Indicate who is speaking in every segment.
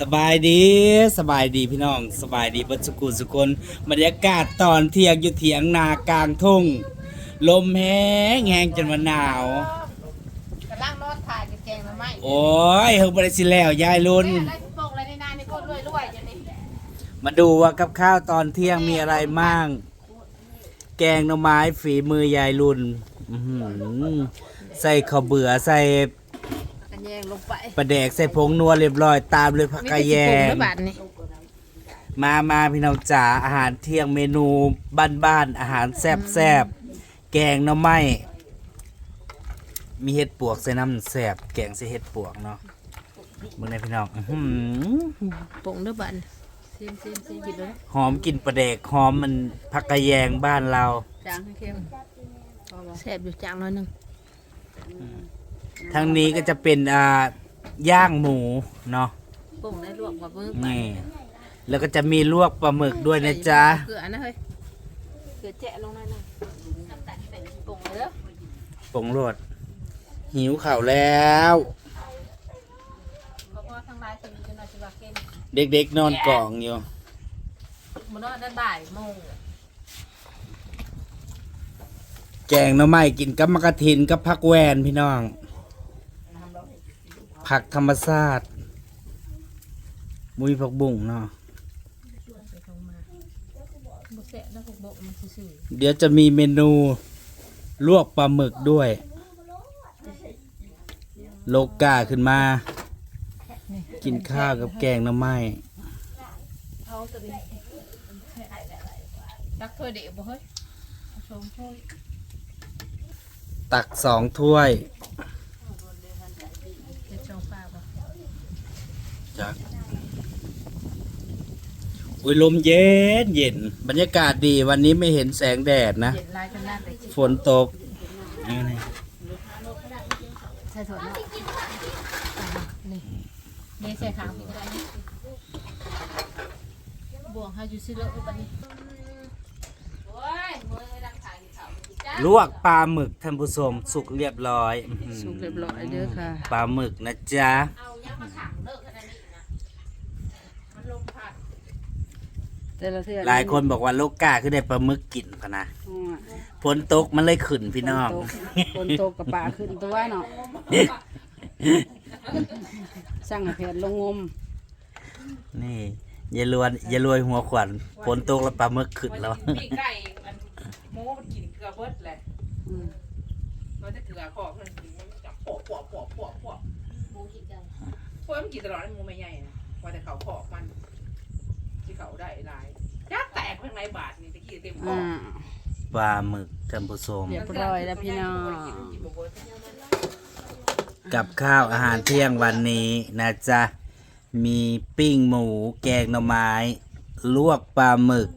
Speaker 1: สบายดีสบายดีพี่น้อง สบายดีเบัดสุกุสุคนบรรยากาศตอนเที่ยงอยู่เถียงนากลางทุ่ง ลมแห้งแห้งจนมันหนาว
Speaker 2: กำลังนอนถ่ายกับแกงมาไหม
Speaker 1: โอ้ยเฮงบริสิแล้วยายลุน
Speaker 2: แม่ได้โป่งอะไรในนานี่ก็รวยรวยๆอย่างนี้
Speaker 1: มาดูว่ากับข้าวตอนเที่ยงมีอะไรมั่งแกงหน่อไม้ฝีมือยายลุนอื้อหือใส่ข้าวเบื่อใส่
Speaker 2: กัน แยงลงไป
Speaker 1: ปลาแดกใส่ผงนัวเรียบร้อยตามด้วยผักกะแยง
Speaker 2: บาทนี่
Speaker 1: มามาพี่น้องจ๋าอาหารเที่ยงเมนูบ้านๆอาหารแซ่บแซบๆแกงหน่อไม้มีเห็ดปวกใส่น้ำแซ่บแกงใส่เห็ดปวกเนาะเมื่อไงพี่น้องอื้อหือ
Speaker 2: โป่งด้วยบาทซิมซิมซิมกินเลย
Speaker 1: หอมกลินปลาแดกหอมมันผักกะแยงบ้านเรา
Speaker 2: จางให้เข้มแซ่บอยู่จางหน้อยหนึง
Speaker 1: ทางนี้ก็จะเป็นอ่าย่างหมูเนาะ
Speaker 2: โป่งได้ลวกกับมือไป
Speaker 1: นี่แล้วก็จะมีลวกปลาหมึกด้วยนะจ๊ะ
Speaker 2: เกลือนะเฮ้ยเกลือแจะลงหน่อยหนึงน้ำตาลใส่โป่งเลยเด้อ
Speaker 1: ปงโรดหิวข่าวแล้ว
Speaker 2: เพราะว่าทางไลน์จะมีจะนอนจะว่าเข้ม
Speaker 1: เด็กๆนอนกล่องอยู่
Speaker 2: มันนอนได้บ่ายโมง
Speaker 1: แกงหน่อไม้กินกับมะกะทินกับผักแวนพี่น้อง ผักธรรมชาติมุ้ยผักบุ้งเนาะ
Speaker 2: เดี๋
Speaker 1: ยวจะมีเมนู ลวกปลาหมึกด้วย โลกาขึ้นมา กินข้าวกับแกงน่อไม่
Speaker 2: ตัก
Speaker 1: สองถ้วย
Speaker 2: เด็ดชมป้าบ่
Speaker 1: จ้ะอุ้ยลมเย็นเย็น บรรยากาศดีวันนี้ไม่เห็นแสงแดดนะ
Speaker 2: เย็นลายจนน่าแต่จิ
Speaker 1: ฝนตกเอานี่
Speaker 2: ใช่ถั่วเนาะอ่านี่นี่ใส่ขาวพี่ก็ได้นี่บวงให้อยู่ซิเลอร์อุปนิโอ้ยมือให้ดังถ่ายที่เขาจ้า
Speaker 1: ลวกปลาหมึกท่านผู้ชมสุกเรียบร้อยอื้อหือ
Speaker 2: สุกเรียบร้อยเด้อค่ะ
Speaker 1: ปลาหมึกนะจ๊ะ
Speaker 2: เอายังมาขังเลิกขนาดนี้นะมันลมพัด
Speaker 3: แต่ละเทื่อ
Speaker 1: หลายคนบอกว่าโลกาคือได้ปลาหมึกกินพะนะ
Speaker 3: อืม
Speaker 1: ฝนตกมันเลยขึ้นพี่น้อง
Speaker 3: คนโตกับป่าขึ้นตัวเนาะสั่งให้แผนลงงม
Speaker 1: นี่อย่ารวนอย่ารวยหัวขวัญฝนตกแล้วปลาหมึกขึ้นแล้ว
Speaker 4: ปีกไก่มันหมูมันกินเกลือเบิดแหละ
Speaker 3: อืม
Speaker 4: มันจะเกลือคอเพิ่นกินมันจับปอกปอกปอกปอกปอก
Speaker 2: หมูกินกัน
Speaker 4: เพราะมันกินตลอดหมูไม่ใหญ่นะว่าแต่เขาคอกมันที่ เขาได้หลายยากแตกข้างในบาทนี่ตะกี้เต็มคอ
Speaker 3: อ่า
Speaker 1: ปลาหมึกท่านผู้ชม
Speaker 3: เรียบร้อยแล้วพี่น้อง
Speaker 1: กับข้าวอาหารเที่ยงวันนี้นะจ๊ะ มีปิ้งหมูแกงหน่อไม้ ลวกปลาหมึก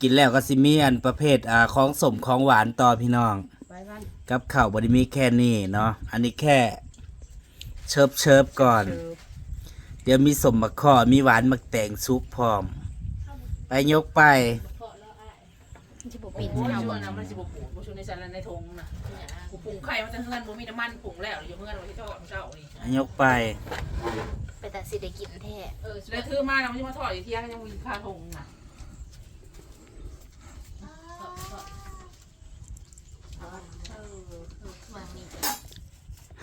Speaker 1: กินแล้วก็สิมีอันประเภทอ่าของสมของหวานต่อพี่น้อง
Speaker 3: ไปบ้าน
Speaker 1: กับข้าวบไดิมีแค่นี้เนาะอันนี้แค่เชิบเชิบๆก่อน
Speaker 3: เชิญ
Speaker 1: เดี๋ยวมีสมมะข้อมีหวานมะแตงซุปพร้อม ไปยกไป
Speaker 2: ที่บุ
Speaker 4: ปี
Speaker 2: ปิ
Speaker 4: น
Speaker 2: ด
Speaker 4: ที่
Speaker 2: ที่
Speaker 4: เอา
Speaker 2: เอา
Speaker 4: เงิ
Speaker 2: บ่
Speaker 4: น
Speaker 2: นะ
Speaker 4: นะมันสิบปลูกมันชุนในสารในทงน่ะกูปรุงไข่มันจะเฮือนบ่มีน้ำมันปรุงแล้วอยู่เฮือนวันที่ทอดเช้านี่
Speaker 1: ยกไป
Speaker 2: ไปแต่สิได้กินแท้
Speaker 4: เออแล้วถือมาแล้วมันจะมาทอดอยู่เที่ยงยังมีค่าทงน่ะ
Speaker 2: วางนี่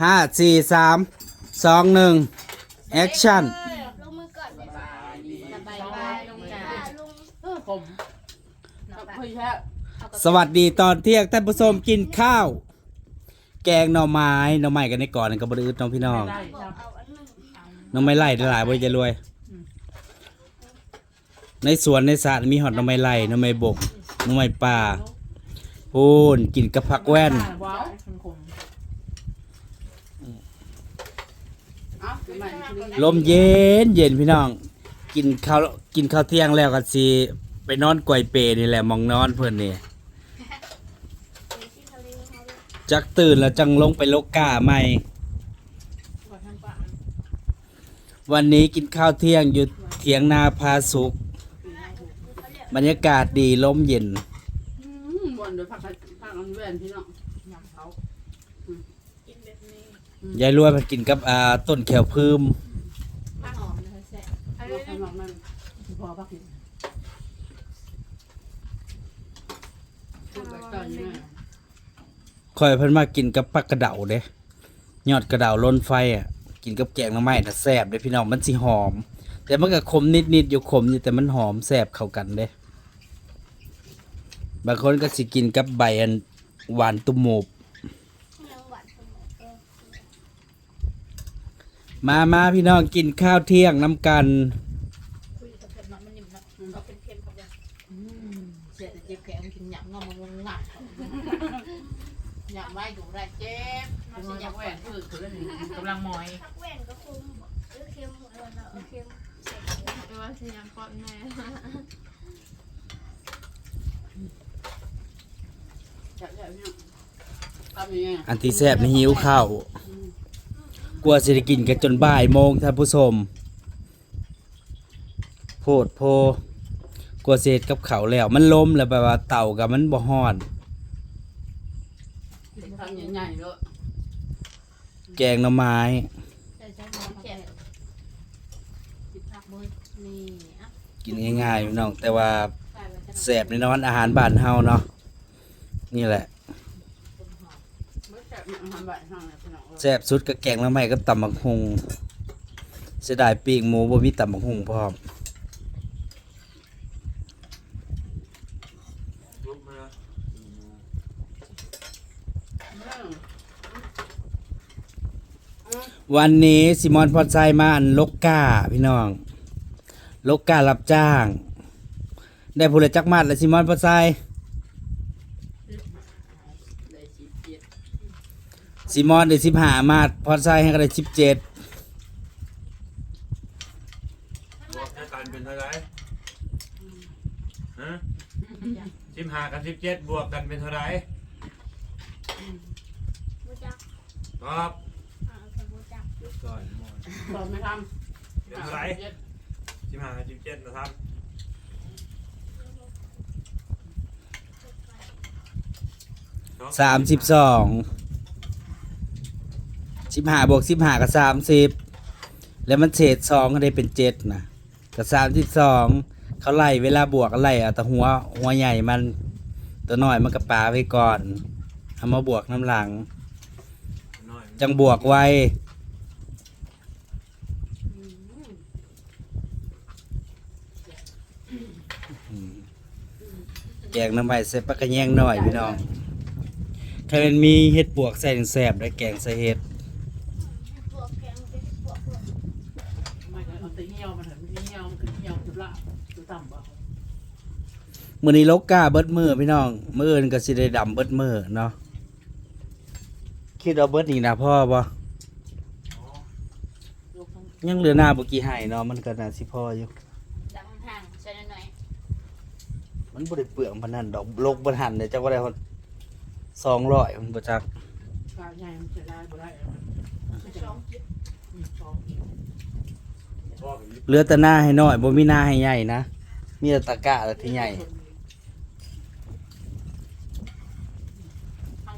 Speaker 1: ห้าสี่สามสองหนึ่ง แอคชั่น
Speaker 2: ลงมือก่อนสบายบายลงจ้า
Speaker 3: เออผม
Speaker 2: เนาะ
Speaker 3: เฮ้ยแช่
Speaker 1: สวัสดีตอนเที่ยงท่านผู้ชมกินข้าว แกงหน่อไม้หน่อไม้กันในก่อนกับบริอึดน้องพี่น้อง
Speaker 3: ได้ครับ
Speaker 1: หน่อไม้ไล่หลายบริจะรวย ในสวนในสระมีหอดหน่อไม้ไล่หน่อไม้บกหน่อไม้ป่าพูนกินกับผักแว่น
Speaker 4: ว้าวมันคง
Speaker 3: เอ้าใหม่ๆ
Speaker 1: ลมเย็นเย็นพี่น้อง กินข้าวกินข้าวเที่ยงแล้วก็สิไปนอนกวยเปรนี่แหละหมองนอนเพื่อนนี่จักตื่นแล้วจังลงไปโลกกาใหม่ วันนี้กินข้าวเที่ยงอยู่เถียงนาพาสุก บรรยากาศดีลมเย็น
Speaker 3: อืมบ่นโดยผักผักอันแว่นพี่น้อง
Speaker 4: ยำเขา
Speaker 1: ยายรวยมากินกับอ่าต้นแขวพืม
Speaker 2: หอมนะคะแซ่บ
Speaker 3: พอพักกินพูดแบบตอนนี้
Speaker 1: คอยเพิ่นมากินกับปักกระเดาเด้ยอดกระเดาล้นไฟอะ กินกับแกงหน่อไม้น่ะแซ่บเด้พี่น้องมันสิหอม แต่มันก็ขมนิดๆอยู่ขมอยู่แต่มันหอมแซ่บเข้ากันเด้บางคนก็สิกินกับใบอันหวานตุ่มหมูบ
Speaker 2: ยังหวานเสมอเออ
Speaker 1: มามาพี่น้องกินข้าวเที่ยงน้ำกัน
Speaker 2: คุยกับเพื่อนมันมันนิ่มนะเขาเป็นเค็มเขาแบบ
Speaker 5: เสียแต่เจ็บแขนกินหยำงอมงงงัดหยำไว้อยู่ได้เจ็บ
Speaker 4: เป็นว่าจะแหวนคือคือเรื่องนี้กำลังมอย
Speaker 2: ผักแว่นก็คุมเออเค็มหมดเลยเนาะเออเค็ม
Speaker 6: ไม่ว่าสิยังก่อนแม่
Speaker 3: จับแบบนี้ทำยังไง
Speaker 1: อันที่แซ่บนี่หิวข้าวก ลัวสิได้กินกันจนบ่ายโมงท่านผู้ชมโพดโพกลัวเสร็จกับเขาแล้ว มันล้มแล้วแบบว่าเต่ากับมันบ่ฮอน
Speaker 3: ทำใหญ่ๆเลย
Speaker 1: แกงหน่อไม้
Speaker 5: ใช่ใช่หมแก่ติดผักมือนี่อะ
Speaker 1: กินง่ายๆพี่น้อง แต่ว่า
Speaker 5: ใส่ไว้จะ
Speaker 1: แซ่บแน่นอนอาหารบ้านเฮาเนาะนี่แหละ
Speaker 3: ไม่จับเนี่ยทำแบบทางเนี่ยพี่น้อง
Speaker 1: แซ่บสุดกับแกงหน่อไม้กับตำบักหุงเสียดายปีกหมูบ่มีตำบักหุงพร้อมวันนี้ซิมอนพอดไซมาอันลกกาพี่น้องลกการับจ้าง ได้ผู้ละจักมัดแล้วซิมอนพอดไซ
Speaker 3: ได้สิบเจ็ด
Speaker 1: ซิมอนได้สิบห้ามัดพอดไซให้ก็ได้สิบเจ็ด
Speaker 7: บวกกันเป็นเท่าไหรฮะสิบห้ากับสิบเจ็ดบวกกันเป็นเท่าไหร
Speaker 2: บูจัก
Speaker 7: ตอบ
Speaker 2: อ่าโอเคบูจัก
Speaker 7: ก่อน
Speaker 3: ตอนไม่ท
Speaker 7: เป็นำเท่าไหรสิบห้ากับสิบเจ็ดนะครับ
Speaker 1: สามสิบสอง สิบห้าบวกสิบห้ากับสามสิบแล้วมันเศษสองก็ได้เป็นเจ็ดนะกับสามสิบสองเขาไล่เวลาบวกไล่เอาแต่หัวหัวใหญ่มันตัวน้อยมันกับปาไว้ก่อนเอามาบวกน้ำหลัง จังบวกไว้แกงน้ำใบใส่ปลากระแยงหน่อยพี่น้องถ้ามันมีเห็ดบวกใส่แสบได้แกงใส่เห็ด
Speaker 2: พวกแกงเป็นพวกพวก
Speaker 3: ไม่เคยเอาตีเหี่ยวมาเถอะตีเหี่ยวมันคือเหี่ยวจุดละจุดต่ำบ่
Speaker 1: มื้อนี้ลกกาเบิดมือพี่น้องมื้ออื่นก็สิได้ดำเบิดมือเนาะคิดว่าเบิดนี่นะพ่อบ่
Speaker 5: ลูกทั้ง
Speaker 1: ยังเหลือหน้าบ่กี่ไห้เนาะมันก็น่าสิพออยู่
Speaker 5: ดำห่างใช่หน่อย
Speaker 1: มันบ่ได้เปลืองปานนั้นดอกลกบ่ทันเด้จักว่าได้ฮอด200มันบ่จัก
Speaker 3: กาใหญ่มันจะได้บ่ได้
Speaker 5: ๆสองจิ๊บ
Speaker 3: สอง
Speaker 7: พ่อกับยิบ
Speaker 1: เหลือแต่หน้าให้น้อยบ่มีหน้าให้ใหญ่นะมีแต่ตะกร้าแต่ที่ใหญ่
Speaker 3: ทางคุณจะให้น้อยนะ
Speaker 5: สดกับมัน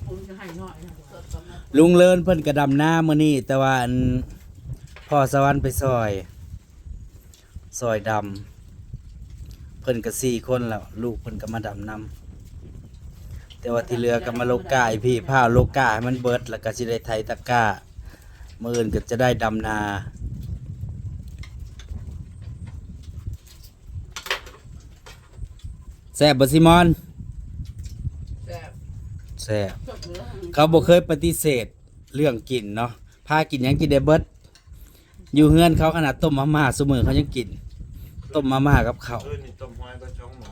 Speaker 1: ลุงเลินเพิ่นก็ดำหน้ามื้อนี้แต่ว่าอันพ่อสวรรค์ไปซอยซอยดำเพิ่นก็สี่คนแล้ว ลูกเพิ่นก็มาดำนำแต่ว่าที่เหลือก็มาโลกาอีพี่ผ้าโลกาให้มันเบิดแล้วก็สิได้ไถตะกร้ามื้ออื่นก็จะได้ดำนาแซ่บบซิมอน
Speaker 4: ซ่บ
Speaker 3: เขา
Speaker 1: บอกเคยปฏิเสธเรื่องกินเนาะพากินหยังกินได้เบิดอยู่เฮือนเขาขนาดต้มมาม่าสมือเขายังกิน ต้มมาม่ากับเขาว
Speaker 7: เออนี่ต้มหอยก็ช่องหมอ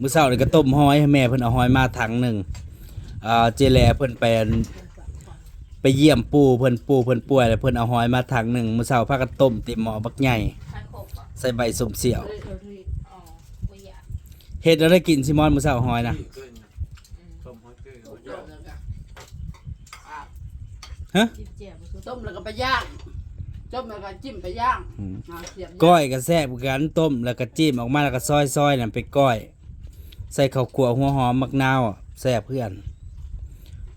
Speaker 1: มื้อเช้านี่ก็ต้มหอยให้แม่เพิ่นเอาหอยมาถังหนึ่งอ่าเจแลเพิ่นไปอันไปเยี่ยมปู่เพิ่นปู่เพิ่นป่วยแล้วเพิ่นเอาหอยมาถังหนึ่งมื้อเช้าพากันต้มต็มหมอบักใหญ่ใส่ใบสมเสี่ยว
Speaker 3: เสี่
Speaker 5: ยอะ
Speaker 1: เฮ็ดแล้วได้กินซิมอนมื้อเช้าหอยนะ
Speaker 7: ที่เกินนะต้มหอยเกลือ
Speaker 3: จ
Speaker 7: ยอบ ด
Speaker 3: แล้วกัน
Speaker 5: จิ๊บเจียบคือ
Speaker 3: ต้มแล้วก็ไปย่างต้มแล้วก็จิ้มไปย่างเอาเสียบ
Speaker 1: ก้อยก็แซ่บคือกันต้มแล้วก็จิ้มออกมาแล้วก็ซอยๆนั่นไปก้อย ใส่ข้าวคั่วหัวหอมมะนาวอะแซ่บเพื่อน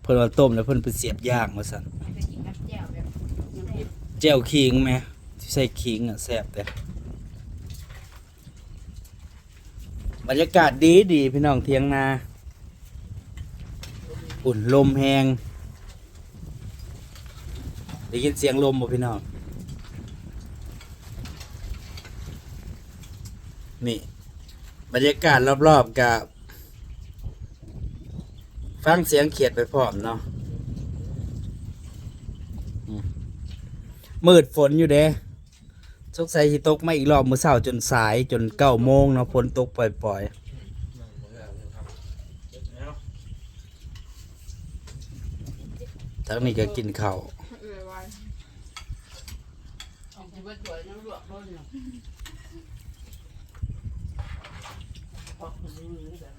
Speaker 1: เพิ่นว่าต้มแล้วเพิ่นไปเสียบย่างว่าซั่น
Speaker 5: ไปกินกับแจ่วแบบ
Speaker 1: แจ่วขิงไหมที่ใส่ขิงอะแซ่บแต่บรรยากาศดีดีพี่น้องเทียงนา อุ่นลมแหง ได้ยินเสียงลมบ่พี่น้อง นี่บรรยากาศรอบๆกับฟังเสียงเขียดไปพร้อมเนาะมมืดฝนอยู่เด้สงสัยสิตกมาอีกรอบมื้อเช้าจนสายจนเก้าโมงเนาะฝนตกปล่อยๆทั้งนี้ก็กินข้าว
Speaker 6: เออวัน
Speaker 5: เอา ไปเบิดสวยน้ำลวกโดนเนาะพอกมันมือนี่แบบ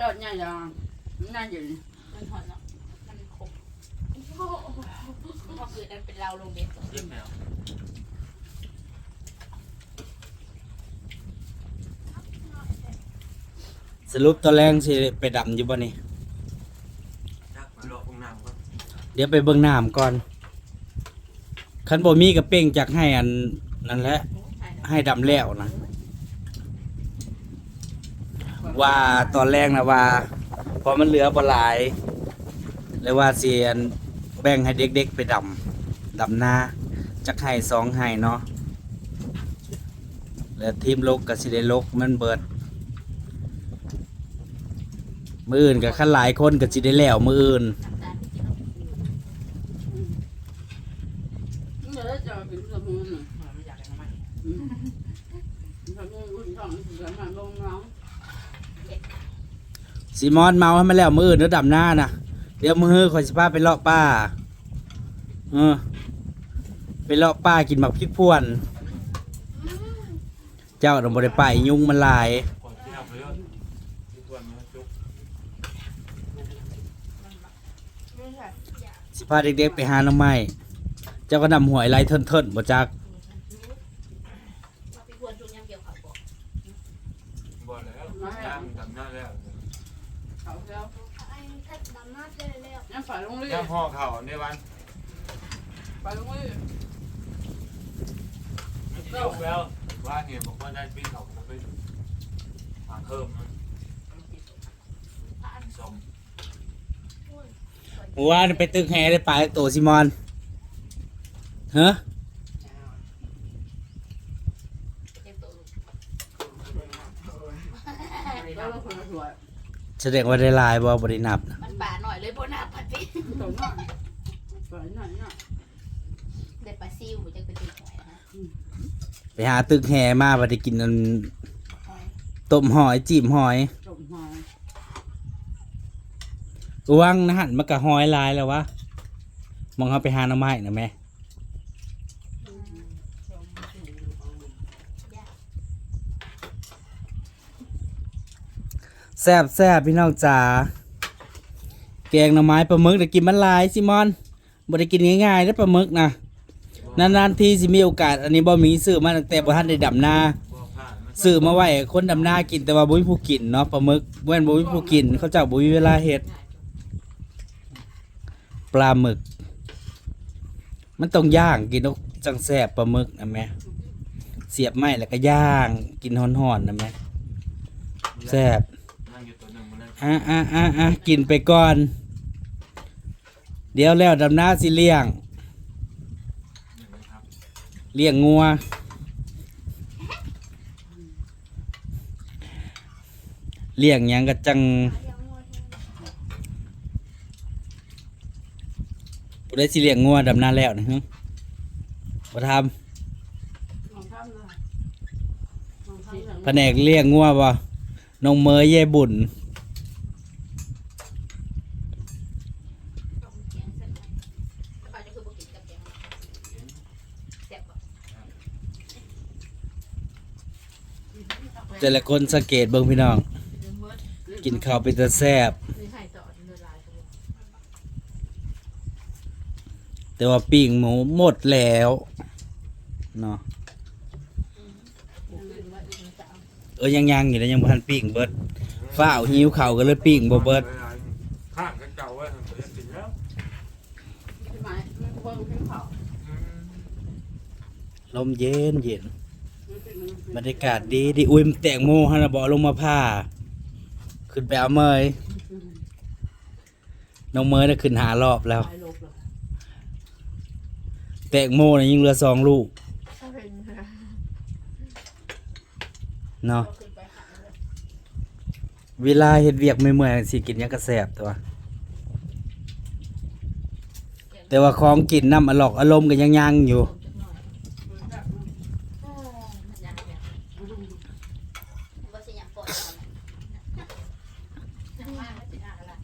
Speaker 3: ตอนนี้ยังน่าอยู่
Speaker 5: มันหอนเนาะมันขมพอคือนั่นเป็นเราลงเด็ด
Speaker 1: สรุปตอนแรกสิไปดำอยู่บ่นี่
Speaker 7: นักมาหลอกพวกน้ำก็
Speaker 1: เดี๋ยวไปเบิ่งน้ำก่อน คันบ่มีกระเป้งจากให้อันนั่นแหละ ให้ดำแล้วนะ ว่าตอนแรกนะว่าพอมันเหลือบ่หลายเลยว่าเสิอันแบ่งให้เด็กๆไปดำดำนาจักให้สองให้เนาะแล้วทีมลกก็สิได้ลกมันเบิด มืออื่นกับขั้นหลายคนก็สิได้แล้วมืออื่น
Speaker 3: เมื่อจะเป็นสมุน
Speaker 5: ไม่อยากให้ทำไม
Speaker 3: สมุนอุ่นท้องเสือมาลงน้อง
Speaker 1: ซีมอนเมาให้มันแล้วมืออื่นเด้อดำหน้านะเดี๋ยวมือคอยสิพาไปเลาะป้าเออไปเลาะป้ากินหมักพริกพวน เจ้าต้องบ่ได้ไปยุงมันลาย
Speaker 7: ก่อนที่เอาไปเยอะที่ควรมาจุก
Speaker 6: ไม่ใช่
Speaker 1: สิพาเด็กๆไปหาหน้ำไม้เจ้าก็นำหวยไหลเทินๆบ่จัก
Speaker 5: พี่ควรช่วงยามเกี่ยวข้าวบอก
Speaker 7: บ่แล้วน้ำดำหน้าแล้ว
Speaker 3: เขาแล้ว
Speaker 6: ไอ้แค่ดำน้ำเจอแล้ว
Speaker 3: ยังฝ่ายลงเรือ
Speaker 7: ย่างห่อเข่าในวัน
Speaker 3: ฝ่ายลงเรือ
Speaker 7: ไม่ใช่ยกแล้วว่าเนี่ยบอกว่าได้ปีนเขาไปหาเพิ่มมันสม
Speaker 1: เมื่อวานไปตึกแฮได้ปลาโตซิมอนเฮ้อ
Speaker 5: เต็มตัวลูก
Speaker 3: แล้วเราคนสวย
Speaker 1: แสดงว่าได้หลายบ่บ่ได้นับนะ
Speaker 5: มันป่าหน่อยเลยโบนัสปฏิ
Speaker 3: ตัวน้อยสวน่อยน่อย
Speaker 5: เด็ดปลาซิวจะเป็นติดหอยนะ
Speaker 1: ไปหาตึกแฮมาบ่ได้กินอัน
Speaker 5: หอย
Speaker 1: ต้มหอยจีบหอย
Speaker 3: จมหอย
Speaker 1: วังนะหันมากะหอยลายแล้ววะมองเขาไปหาหน้ำไม้นะแม่แซบแซบพี่น้องจ๋า แกงหน่อไม้ปลาหมึกได้กินมันลายซิมอนบ่ได้กินง่ายๆนะปลาหมึกนะนานๆทีสิมีโอกาส อันนี้บ่มีซื้อมาตั้งแต่บ่ทันได้ดำนา
Speaker 7: บ่ผ่านมัน
Speaker 1: ซื้อมาไว้ให้คนดำนากินแต่ว่าบ่มีผู้กินเนาะปลาหมึกเว้นบ่มีผู้กิน เขาเจ้าบ่มีเวลาเฮ็ดปลาหมึก มันต้องย่างกินจังแซ่บปลาหมึกนะแม่เสียบไม้แล้วก็ย่างกินฮ้อนๆนะแม่แซ่บ
Speaker 7: อะ
Speaker 1: อะอะอะกินไปก่อน เดี๋ยวแล้วดำน้าสิเลี้ยง
Speaker 7: นี่นะครับ
Speaker 1: เลี้ยงงัว เลี้ยงหยังก็จังบ่ได้สิเลี้ยงงัวดำน้าแล้วนะฮะบ่ทำ
Speaker 3: ลองทำเลยลองทำอย่าง
Speaker 1: แผนกเลี้ยงงัวบ่น้องเมยเย่บุญ
Speaker 5: ต้องแกงเส้นปลาจะคือบุกินกับแกงแซ่บป่ะ
Speaker 1: แต่ละคนสังเกตเบิ่งพี่น้อง กินข้าวเป็นตาแซ่บ
Speaker 5: นี่ไข่ต่อเนื้อลายตัว
Speaker 1: แต่ว่าปิ้งหมูหมดแล้วเนาะเออยังยังอยู่แล้วยังบ่ทันปิ้งเบิดฝ้าวหิวข้าวก็เลยปิ้งบ่เบิด
Speaker 7: ข้างกันเก่าไว้ผมจะกินแล้ว
Speaker 3: ใช่ไหมมันเบิ่งขึ้นเขา
Speaker 7: อืม
Speaker 1: ลมเย็นเย็น
Speaker 3: มันเป็น
Speaker 1: บรรยากาศดีดีอุ้ยมนแตงโมฮะนะบอลงมาผ้า ขึ้นไปเอาเมยน้องเมยน่ะขึ้นหารอบแล้ว
Speaker 3: เลย
Speaker 1: แตงโมน่ะยิ่งเหลือสองลูก
Speaker 6: เนาะ
Speaker 1: เวลาเฮ็ดเวียกไม่เมื่อยๆสิกินหยังกระแสบตัว แต่ว่าของกินน้ำอลอกอารมณ์ก็ยังยังอยู่
Speaker 2: บ่สิหยังปวดจังว่าสิอ่านละ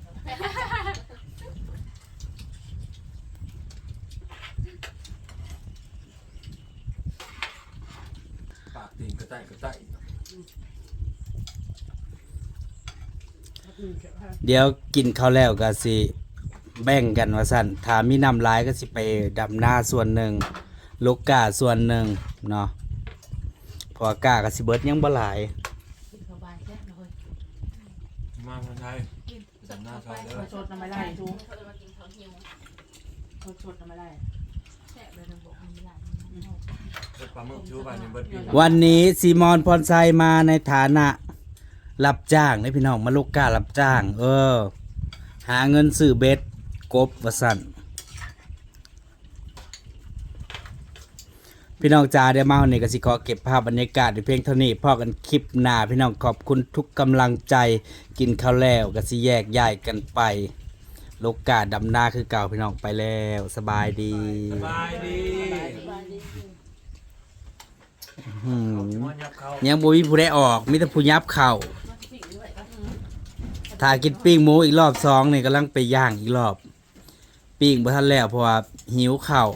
Speaker 7: ปากตีนกระต่ายกระต่าย
Speaker 1: เดี๋ยวกินข้าวแล้วก็สิแบ่งกันว่าสั่นถ้ามีน้ำลายก็สิไปดำหน้าส่วนหนึ่งลูกกาส่วนหนึ่งเนาะเพอากาก็สิเบิดยังบ่หลาย
Speaker 5: กินสบายแค่เลย
Speaker 7: มาคนไทยจำหน้าไทยเด้อ
Speaker 3: สดน้ำไม่ได้ชู
Speaker 2: เขาจะมากินข้าวหิว
Speaker 3: สดน้ำไม่ได้
Speaker 5: แซ่บเลยนะบอกมันไม่ได้
Speaker 7: เบิดปลาหมึกชูไปนี่เบิดกิน
Speaker 1: วันนี้ซีมอนพรไซมาในฐานะ รับจ้างนี่พี่น้องมาลูกการับจ้าง เออ หาเงินซื้อเบ็ดกบว่าสั่นพี่น้องจ้าเดี๋ยวมาวันนี้ก็สิขอเก็บภาพบรรยากาศในเพียงเท่านี้พอกันคลิปหน้าพี่น้องขอบคุณทุกกำลังใจกินข้าวแล้วก็สิแยกย้ายกันไปลูกกาดำหน้าคือเก่าพี่น้องไปแล้วสบายดี
Speaker 7: สบายดี
Speaker 1: อืม
Speaker 7: มันยับเข้า
Speaker 1: ยังบ่มีผู้ได้ออกมีแต่ผู้ยับเข่า ถ้ากินปิ้งหมูอีกรอบสองนี่กำลังไปย่างอีกรอบ ปิ้งบ่ทันแล้วเพราะว่าหิวเข่าว